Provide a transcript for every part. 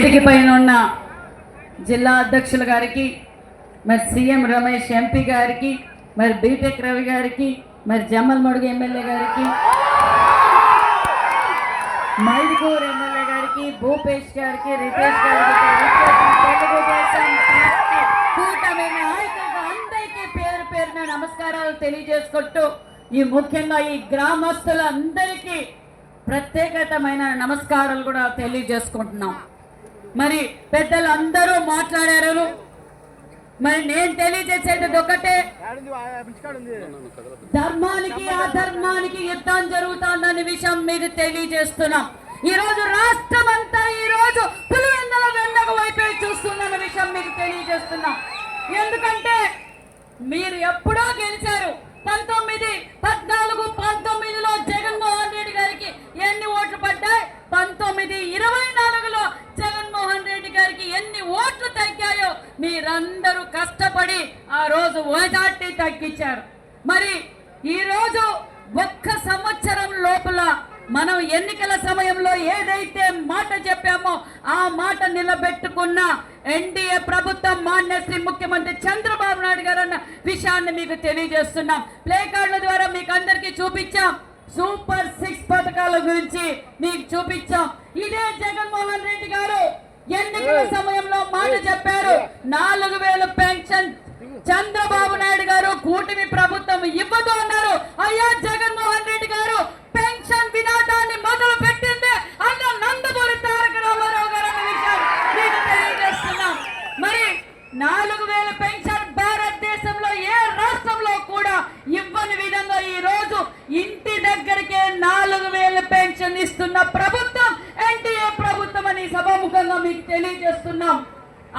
వేదిక పైన ఉన్న జిల్లా అధ్యక్షుల గారికి మరి సీఎం రమేష్ ఎంపీ గారికి మరి బీటెక్ రవి గారికి మరి జమ్మల్ మడుగు ఎమ్మెల్యే గారికి మైదుకూరు ఎమ్మెల్యే గారికి భూపేష్ గారికి రితేష్ గారికి తెలుగుదేశం కూటమి నాయకులకు అందరికీ పేరు పేరున నమస్కారాలు తెలియజేసుకుంటూ ఈ ముఖ్యంగా ఈ గ్రామస్తులందరికీ ప్రత్యేకతమైన నమస్కారాలు కూడా తెలియజేసుకుంటున్నాం. మరి పెద్దలు అందరూ మాట్లాడారు. మరి నేను తెలియజేసేది ఒకటే. ధర్మానికి అధర్మానికి యుద్ధం జరుగుతుందనే విషయం మీరు తెలియజేస్తున్నాం. ఈ రోజు రాష్ట్రం అంతా ఈ రోజు పులివెందుల వెన్నక వైపే చూస్తుందన్న విషయం మీకు తెలియజేస్తున్నాం. ఎందుకంటే మీరు ఎప్పుడో గెలిచారు. పంతొమ్మిది పద్నాలుగు పంతొమ్మిదిలో జగన్ రెడ్డి గారికి ఎన్ని ఓట్లు పడ్డాయి పంతొమ్మిది ఇరవై నాలుగులో జగన్మోహన్ రెడ్డి గారికి ఎన్ని ఓట్లు తగ్గాయో మీరందరూ కష్టపడి ఆ రోజు ఓజాట్టి తగ్గించారు. మరి ఈ రోజు ఒక్క సంవత్సరం లోపల మనం ఎన్నికల సమయంలో ఏదైతే మాట చెప్పామో ఆ మాట నిలబెట్టుకున్న ఎన్డీఏ ప్రభుత్వం మాన్య శ్రీ ముఖ్యమంత్రి చంద్రబాబు నాయుడు గారు అన్న విషయాన్ని మీకు తెలియజేస్తున్నాం. ప్లే కార్డుల ద్వారా మీకు అందరికీ చూపించాం. సూపర్ సిక్స్ పథకాల గురించి మీకు చూపించాం. ఇదే జగన్మోహన్ రెడ్డి గారు ఎన్నికల సమయంలో మాట చెప్పారు. నాలుగు వేలు పెన్షన్ చంద్రబాబు నాయుడు గారు కూటమి ప్రభుత్వం ఇవ్వదు అన్నారు. అయ్యా జగన్మోహన్ రెడ్డి గారు పెన్షన్ వినాదాన్ని మొదలు పెట్టింది అన్న నందమూరి తారక రామారావు గారు అన్న మీకు తెలియజేస్తున్నాం. మరి నాలుగు వేల పెన్షన్ భారతదేశంలో ఏ రాష్ట్రంలో కూడా ఇవ్వని విధంగా ఈ రోజు ఇంటి దగ్గరికే నాలుగు వేల పెన్షన్ ఇస్తున్న ప్రభుత్వం ఎన్టీఏ ప్రభుత్వం అని సభాముఖంగా మీకు తెలియజేస్తున్నాం.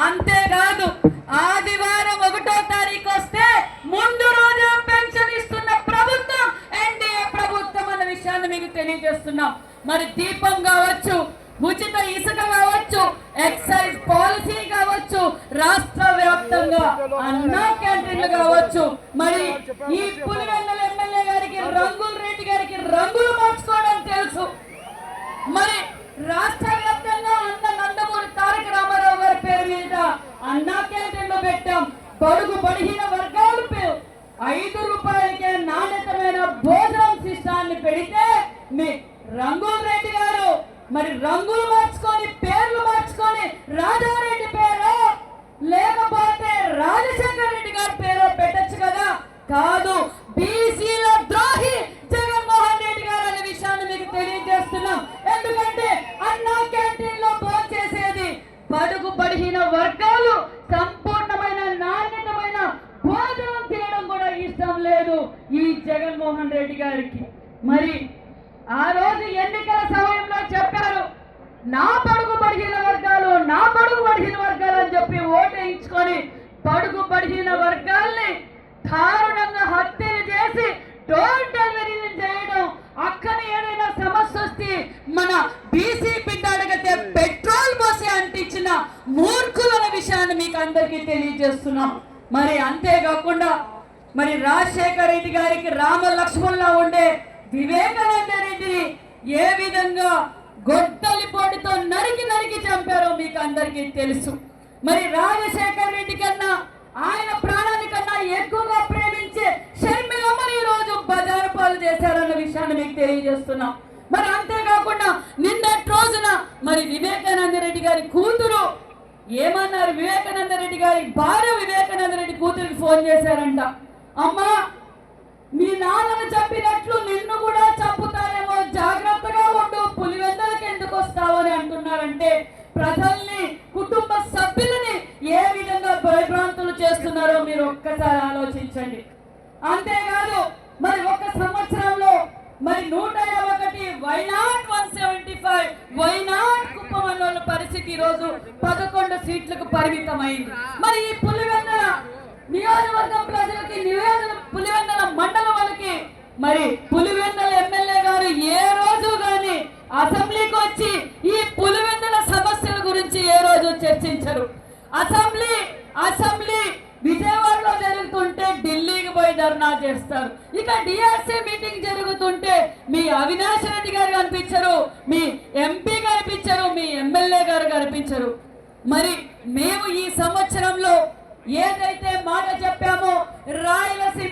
అంతేకాదు ఆదివారం చేస్తున్నాం. మరి దీపం కావచ్చు ఉచిత ఇసుక కావచ్చు ఎక్సైజ్ పాలసీ కావచ్చు రాష్ట్ర వ్యాప్తంగా అన్నా క్యాంటీన్లు కావచ్చు. మరి ఈ పులివెందుల ఎమ్మెల్యే గారికి రంగుల రెడ్డి గారికి రంగులు మార్చుకోవడం తెలుసు. మరి రాష్ట్ర వ్యాప్తంగా అన్న నందమూరి తారక రామారావు గారి పేరు మీద అన్నా క్యాంటీన్లు పెట్టాం. బడుగు బడిహీన వర్గాలు ఐదు రూపాయలకే నాణ్యతమైన భోజనం సిస్టాన్ని పెడితే మీ రంగుల రెడ్డి గారు మరి రంగులు మార్చుకొని పేర్లు మార్చుకొని రాజారెడ్డి పేరు లేకపోతే రాజశేఖర రెడ్డి గారి పేరు పెట్టచ్చు కదా? కాదు బీసీల ద్రోహి జగన్మోహన్ రెడ్డి గారు అనే విషయాన్ని మీకు తెలియజేస్తున్నాం. ఎందుకంటే అన్నా క్యాంటీన్లో చేసేది బడుగు బడిహీన వర్గాలు సంపూర్ణమైన నాణ్యతమైన భోజనం తినడం కూడా ఇష్టం లేదు ఈ జగన్మోహన్ రెడ్డి గారికి. మరి ఆ రోజు ఎన్నికల సమయంలో చెప్పారు నా పడుగు బడిహీన వర్గాలు నా పడుగు పడిగిన వర్గాలు అని చెప్పి ఓటేయించుకొని పడుగు పడిగిన వర్గాల్ని దారుణంగా హత్యలు చేసి డోర్ డెలివరీలు చేయడం అక్కడ ఏదైనా సమస్య వస్తే మన బీసీ బిడ్డ అడిగితే పెట్రోల్ పోసి అంటించిన మూర్ఖులన్న విషయాన్ని మీకు అందరికీ తెలియజేస్తున్నాం. మరి అంతేకాకుండా మరి రాజశేఖర రెడ్డి గారికి రామ లక్ష్మణ్లా ఉండే వివేకానంద ఏ విధంగా గొడ్డలి పొడితో నరికి నరికి చంపారో మీకు అందరికీ తెలుసు. మరి రాజశేఖర రెడ్డి కన్నా ఆయన ప్రాణాని కన్నా ఎక్కువగా ప్రేమించే షర్మిలమ్మని ఈ రోజు బజారు పాలు చేశారన్న విషయాన్ని మీకు తెలియజేస్తున్నాం. మరి అంతేకాకుండా నిన్నటి రోజున మరి వివేకానంద రెడ్డి గారి కూతురు ఏమన్నారు? వివేకానంద రెడ్డి గారి భార్య వివేకానంద రెడ్డి కూతురికి ఫోన్ చేశారంట. అమ్మా మీ నాన్నను చంపినట్లు చేస్తున్నారో మీరు ఒక్కసారి ఆలోచించండి. అంతేకాదు మరి ఒక సంవత్సరంలో మరి నూట యాభై ఒకటి why not one seventy five why not Kuppam పరిస్థితి ఈ రోజు పదకొండు సీట్లకు పరిమితమైంది. మరి ఈ పులివెందల నియోజకవర్గం ప్రజలకి నియోజక పులివెందల మండలం వాళ్ళకి మరి పులివెందల ఎమ్మెల్యే గారు ఏ రోజు గాని అసెంబ్లీకి వచ్చి ఈ పులివెందల సమస్యల గురించి ఏ రోజు చర్చించరు. అసెంబ్లీ అసెంబ్లీ ధర్నా చేస్తారు. ఇక డిఆర్సీ మీటింగ్ జరుగుతుంటే మీ అవినాష్ రెడ్డి గారు కనిపించరు మీ ఎంపీ కనిపించరు మీ ఎమ్మెల్యే గారు కనిపించరు. మరి మేము ఈ సంవత్సరంలో ఏదైతే మాట చెప్పామో రాయలసీమ